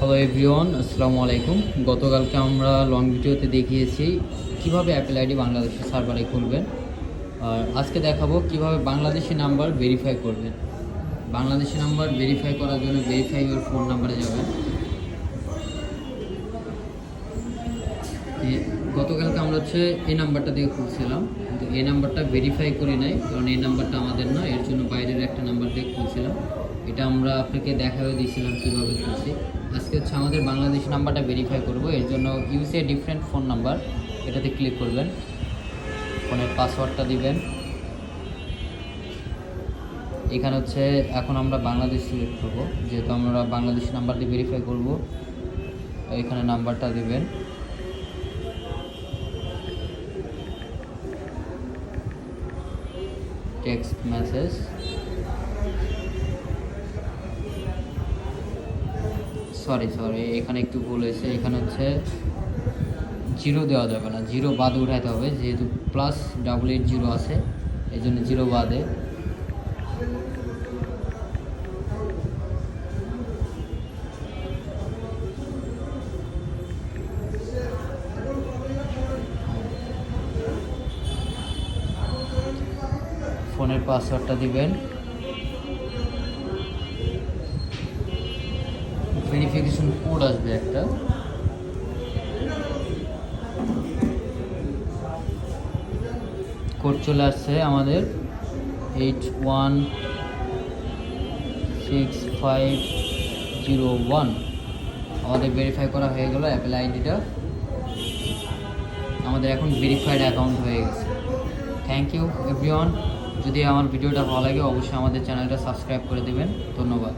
Hello everyone আসসালামু আলাইকুম গতকালকে আমরা লং ভিডিওতে দেখিয়েছি কীভাবে অ্যাপেল আইডি বাংলাদেশের সার্ভারে খুলবেন। আর আজকে দেখাবো কীভাবে বাংলাদেশি নাম্বার ভেরিফাই করবেন। বাংলাদেশি নাম্বার ভেরিফাই করার জন্য ভেরিফাই ওর ফোন নাম্বারে যাবেন। গতকালকে আমরা হচ্ছে এই নাম্বারটা দিয়ে খুলছিলাম। কিন্তু এই নাম্বারটা ভেরিফাই করি নাই, কারণ এই নাম্বারটা আমাদের না, এর জন্য বাইরের একটা নাম্বার দিয়ে খুলছিলাম। এটা আমরা আপনাকে দেখাও দিয়েছিলাম কীভাবে খুলছি। হচ্ছে আমাদের বাংলাদেশ নাম্বারটা ভেরিফাই করব। এর জন্য use a different phone number এটাতে ক্লিক করবেন। ফোনের পাসওয়ার্ডটা দিবেন। এখানে হচ্ছে এখন আমরা বাংলাদেশ সিলেক্ট করব। যেহেতু আমরা বাংলাদেশ নাম্বার দিয়ে ভেরিফাই করব, এখানে নাম্বারটা দিবেন। টেক্সট মেসেজ সরি সরি এখানে একটু ভুল হয়েছে, এখানে হচ্ছে জিরো দেওয়া যাবে না জিরো বাদ উঠাইতে হবে, যেহেতু প্লাস ডাবল এইট জিরো আছে এই জন্য জিরো বাদে। ফোনের পাসওয়ার্ডটা দিবেন। ভেরিফিকেশন কোড আসবে একটা। কোড চলে আসছে আমাদের eight one six five zero one আমাদের ভেরিফাই করা হয়ে গেল অ্যাপেল আইডিটা আমাদের এখন ভেরিফাইড অ্যাকাউন্ট হয়ে গেছে। থ্যাংক ইউ এভরিওয়ান যদি আমার ভিডিওটা ভালো লাগে, অবশ্যই আমাদের চ্যানেলটা সাবস্ক্রাইব করে দেবেন। ধন্যবাদ।